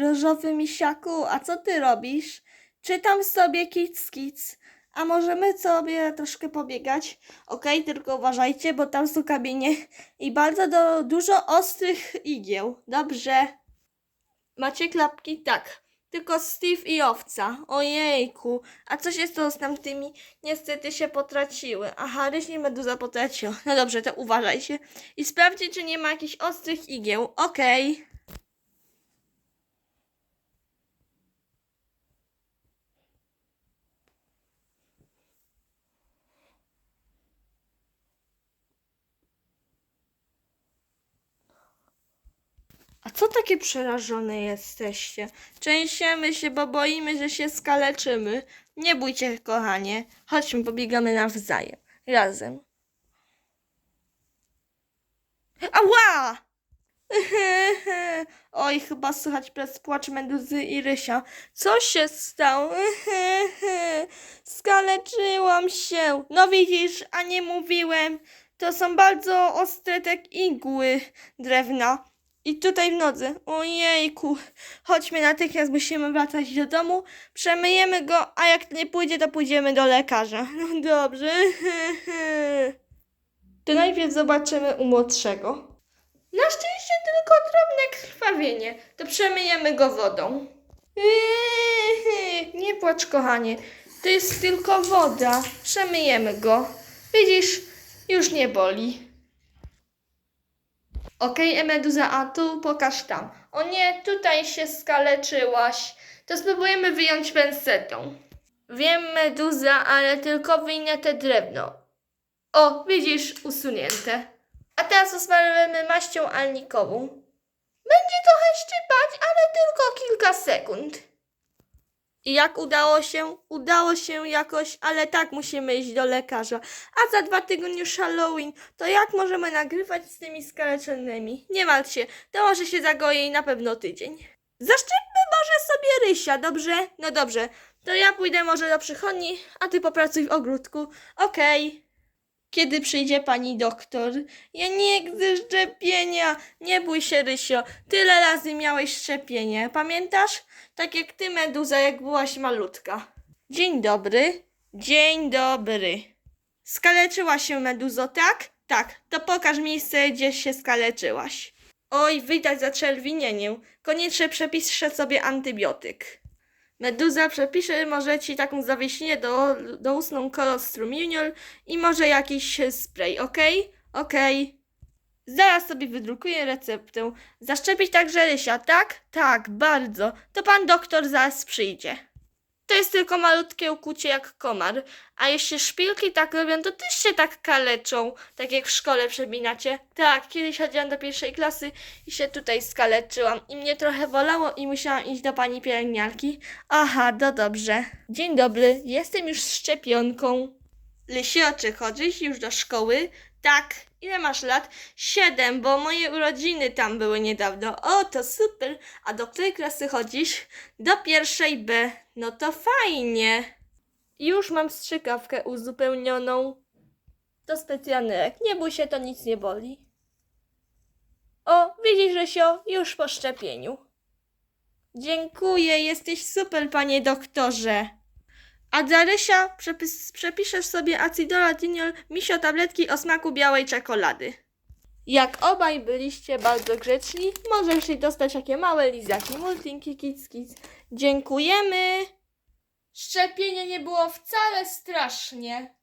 Różowy misiaku, a co ty robisz? Czytam sobie kic kic. A możemy sobie troszkę pobiegać? Okej, tylko uważajcie, bo tam są kamienie i bardzo do, dużo ostrych igieł. Dobrze. Macie klapki? Tak. Tylko Steve i owca. Ojejku. A co się stało z tamtymi? Niestety się potraciły. Aha, ryśnie meduza potraciła. No dobrze, to uważajcie. I sprawdźcie, czy nie ma jakichś ostrych igieł. Okej. A co takie przerażone jesteście? Częściemy się, bo boimy, że się skaleczymy. Nie bójcie, kochanie. Chodźmy, pobiegamy nawzajem. Razem. Ała! Oj, chyba słychać przez płacz meduzy i rysia. Co się stało? Skaleczyłam się. No widzisz, a nie mówiłem. To są bardzo ostre tak igły drewna. I tutaj w nodze. Ojejku. Chodźmy natychmiast, musimy wracać do domu. Przemyjemy go, a jak nie pójdzie, to pójdziemy do lekarza. No dobrze. To najpierw zobaczymy u młodszego. Na szczęście tylko drobne krwawienie. To przemyjemy go wodą. Nie płacz, kochanie. To jest tylko woda. Przemyjemy go. Widzisz, już nie boli. Okej, Emeduza, a tu pokaż tam. O nie, tutaj się skaleczyłaś. To spróbujemy wyjąć pensetą. Wiem, Meduza, ale tylko wyjmę te drewno. O, widzisz, usunięte. A teraz usmarujemy maścią alnikową. Będzie trochę szczypać, ale tylko kilka sekund. I jak udało się? Udało się jakoś, ale tak musimy iść do lekarza. A za dwa tygodnie już Halloween, to jak możemy nagrywać z tymi skaleczonymi? Nie martw się, to może się zagoje i na pewno tydzień. Zaszczepmy może sobie Rysia, dobrze? No dobrze, to ja pójdę może do przychodni, a ty popracuj w ogródku. Okej. Kiedy przyjdzie pani doktor? Ja nie chcę szczepienia. Nie bój się, Rysio. Tyle razy miałeś szczepienie. Pamiętasz? Tak jak ty, Meduza, jak byłaś malutka. Dzień dobry. Dzień dobry. Skaleczyła się, Meduzo, tak? Tak. To pokaż miejsce, gdzie się skaleczyłaś. Oj, widać zaczerwinienie. Koniecznie przepiszę sobie antybiotyk. Meduza przepisze może ci taką zawiesinie do, do ustną kolostrum junior i może jakiś spray, okej? Okej. Zaraz sobie wydrukuję receptę. Zaszczepić także Rysia, tak? Tak, bardzo. To pan doktor zaraz przyjdzie. To jest tylko malutkie ukucie jak komar. A jeśli szpilki tak robią, to też się tak kaleczą, tak jak w szkole przebinacie. Tak, kiedyś chodziłam do pierwszej klasy i się tutaj skaleczyłam. I mnie trochę bolało i musiałam iść do pani pielęgniarki. Aha, to dobrze. Dzień dobry, jestem już szczepionką. Lysio, czy chodzisz już do szkoły? Tak. Ile masz lat? Siedem, bo moje urodziny tam były niedawno. O, to super. A do której klasy chodzisz? Do pierwszej B. No to fajnie. Już mam strzykawkę uzupełnioną. To specjalny lek. Nie bój się, to nic nie boli. O, widzisz, Rysio, już po szczepieniu. Dziękuję, jesteś super, panie doktorze. A dla Rysia przepis, przepiszesz sobie acidola diniol misio tabletki o smaku białej czekolady. Jak obaj byliście bardzo grzeczni, możesz jej dostać takie małe lizaki, multinki, kic, kic. Dziękujemy! Szczepienie nie było wcale strasznie.